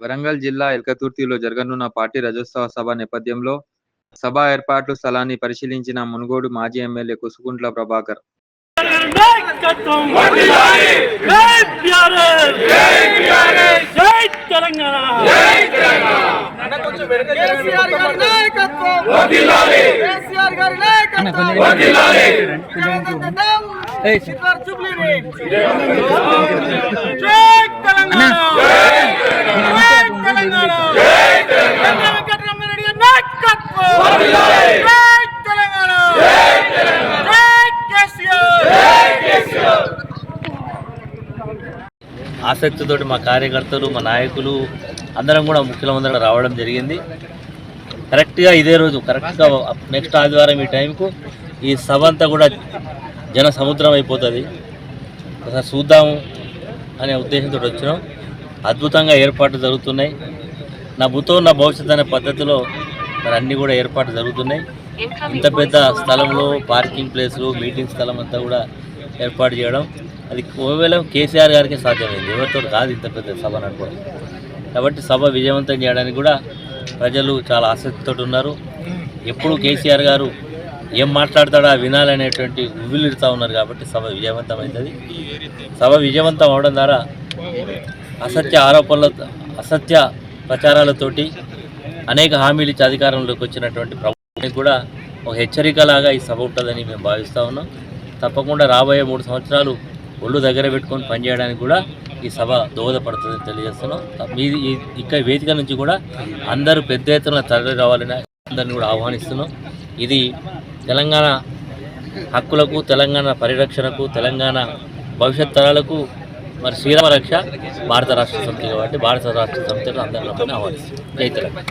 వరంగల్ జిల్లా ఎల్కతుర్తిలో జరగనున్న పార్టీ రజోత్సవ సభ నేపథ్యంలో సభ ఏర్పాట్లు స్థలాన్ని పరిశీలించిన మునుగోడు మాజీ ఎమ్మెల్యే కుసుకుంట్ల ప్రభాకర్ జై తెలంగాణ కేసీఆర్ గారి నాయకత్వం కేసీఆర్ గారి నాయకత్వం జగదంబం శిఖర్ జుబ్లీని జై తెలంగాణ జై తెలంగాణ చంద్ర వెంకటరమణారెడ్డి గారి నాయకత్వం జై తెలంగాణ జై కేసీఆర్ ఆసక్తితోటి మా కార్యకర్తలు మా నాయకులు అందరం కూడా ముఖ్యమంత్రి రావడం జరిగింది. కరెక్ట్గా ఇదే రోజు కరెక్ట్గా నెక్స్ట్ ఆదివారం ఈ టైంకు ఈ సభ అంతా కూడా జన సముద్రం అయిపోతుంది. ఒకసారి చూద్దాము అనే ఉద్దేశంతో వచ్చినాం. అద్భుతంగా ఏర్పాట్లు జరుగుతున్నాయి. నా భూతో నా భవిష్యత్ అనే పద్ధతిలో మరి అన్నీ కూడా ఏర్పాట్లు జరుగుతున్నాయి. ఇంత పెద్ద స్థలంలో పార్కింగ్ ప్లేస్లు మీటింగ్ స్థలం అంతా కూడా ఏర్పాటు చేయడం అది కేవలం కేసీఆర్ గారికి సాధ్యమైంది. ఎవరితో కాదు ఇంత పెద్ద సభ నడపడం. కాబట్టి సభ విజయవంతం చేయడానికి కూడా ప్రజలు చాలా ఆసక్తితో ఉన్నారు. ఎప్పుడు కేసీఆర్ గారు ఏం మాట్లాడతాడా వినాలనేటువంటి ఉవ్విలిడుతూ ఉన్నారు కాబట్టి సభ విజయవంతమవుతుంది సభ విజయవంతం అవడం ద్వారా అసత్య ఆరోపణల అసత్య ప్రచారాలతోటి అనేక హామీలు ఇచ్చి అధికారంలోకి వచ్చినటువంటి ప్రభుత్వానికి కూడా ఒక హెచ్చరికలాగా ఈ సభ ఉంటుందని మేము భావిస్తూ ఉన్నాం. తప్పకుండా రాబోయే మూడు సంవత్సరాలు ఒళ్ళు దగ్గర పెట్టుకొని పనిచేయడానికి కూడా ఈ సభ దోహదపడుతుందని తెలియజేస్తున్నాం. మీ ఇక్కడ వేదిక నుంచి కూడా అందరూ పెద్ద ఎత్తున తరలి రావాలని అందరిని కూడా ఆహ్వానిస్తున్నాం. ఇది తెలంగాణ హక్కులకు తెలంగాణ పరిరక్షణకు తెలంగాణ భవిష్యత్ తరాలకు మరి శ్రీరామ రక్ష భారత రాష్ట్ర సమితి కాబట్టి భారత రాష్ట్ర సమితిలో అందరిని ఆహ్వానిస్తున్నాం జై తెలంగాణ.